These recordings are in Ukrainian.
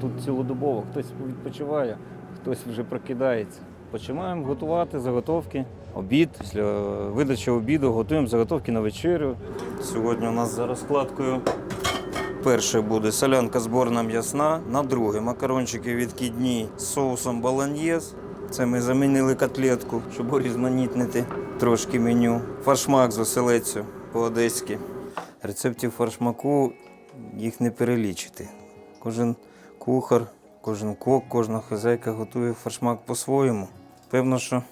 тут цілодобово. Хтось відпочиває, хтось вже прокидається. Починаємо готувати заготовки. Обід. Після видачі обіду готуємо заготовки на вечерю. Сьогодні у нас за розкладкою перше буде солянка зборна м'ясна, на друге макарончики відкидні з соусом баланьєз. Це ми замінили котлетку, щоб урізноманітнити трошки меню. Фаршмак з оселецю по-одеськи. Рецептів фаршмаку їх не перелічити. Кожен кухар, кожен кок, кожна хазяйка готує фаршмак по-своєму. Певно, що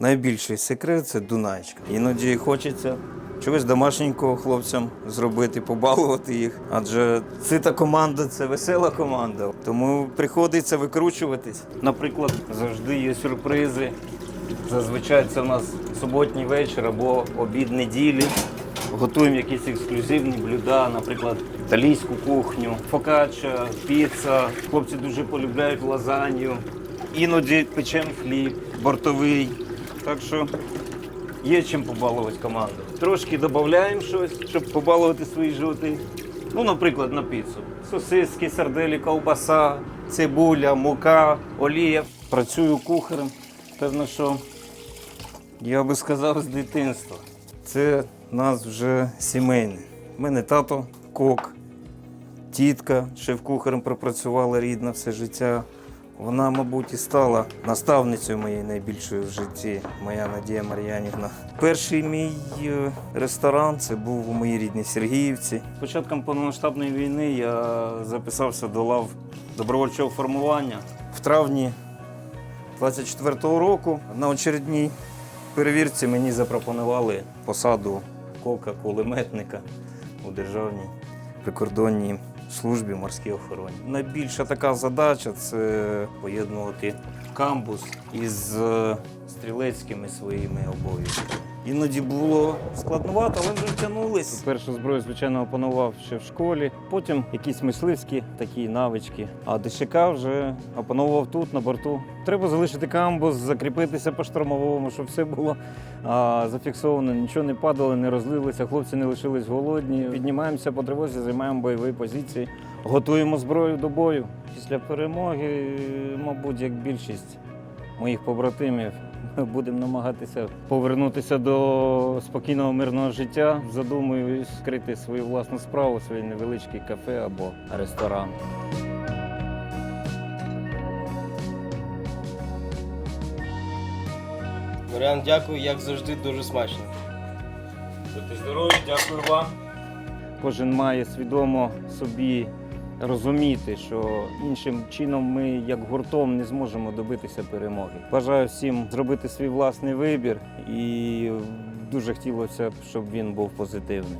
найбільший секрет це дунаєчка. Іноді хочеться чогось домашненького хлопцям зробити, побалувати їх. Адже сита команда це весела команда. Тому приходиться викручуватись. Наприклад, завжди є сюрпризи. Зазвичай це у нас суботній вечір або обід неділі. Готуємо якісь ексклюзивні блюда, наприклад, італійську кухню, фокачча, піца. Хлопці дуже полюбляють лазанью. Іноді печемо хліб, бортовий. Так що є чим побалувати команду. Трошки додаємо щось, щоб побалувати свої животи. Ну, наприклад, на піцу. Сосиски, сарделі, ковбаса, цибуля, мука, олія. Працюю кухарем. Певно, що я би сказав з дитинства. Це у нас вже сімейне. У мене тато кок, тітка шеф-кухарем пропрацювала рідна все життя. Вона, мабуть, і стала наставницею моєї найбільшої в житті, моя Надія Мар'янівна. Перший мій е, ресторан це був у моїй рідній Сергіївці. З початком повномасштабної війни я записався до лав добровольчого формування. В травні 24-го року на очередній перевірці мені запропонували посаду кока кулеметника у державній прикордонній службі морській охороні. Найбільша така задача це поєднувати камбус із е, стрілецькими своїми обов'язками. Іноді було складновато, але вже втягнулись. Першу зброю, звичайно, опанував ще в школі, потім якісь мисливські такі навички. А ДШК вже опановував тут, на борту. Треба залишити камбус, закріпитися по штурмовому, щоб все було а, зафіксовано, нічого не падало, не розлилося, хлопці не лишились голодні. Піднімаємося по тривозі, займаємо бойові позиції, готуємо зброю до бою. Після перемоги, мабуть, як більшість моїх побратимів, ми будемо намагатися повернутися до спокійного мирного життя. Задумуюсь відкрити свою власну справу, свій невеличкий кафе або ресторан. Маріан, дякую, як завжди, дуже смачно. Будьте здорові, дякую вам. Кожен має свідомо собі розуміти, що іншим чином ми, як гуртом, не зможемо добитися перемоги. Бажаю всім зробити свій власний вибір і дуже хотілося б, щоб він був позитивний.